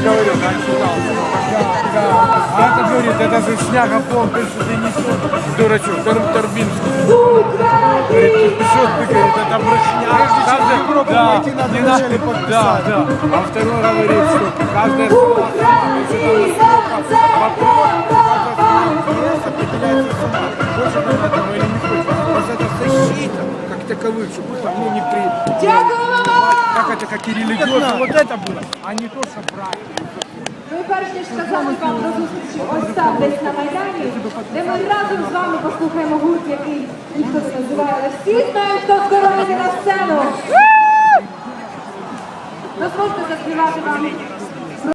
говорю, как А это говорит, это же шняга пол, ты что ты несешь, дурачок, Тор, Торбинский. Говорит, ты что ты, говорит, это брехня. Там же Европу да, пойти надо не. Да, да. А второй говорит, что каждое слово, если ты вопрос, вопрос, вопрос, вопрос, вопрос, вопрос, вопрос, вопрос, вопрос, вопрос, таковых, чтобы там, ну, не при... Как это, как и религиозно, вот это было, а не то, что брать. Ми перш ніж сказали вам до зустрічі ось там десь на Майдані, де ми разом з вами послухаємо гурт, який ніхто не називає, але всі знають, хто скоро вийде на сцену. Дозвольте заспівати вам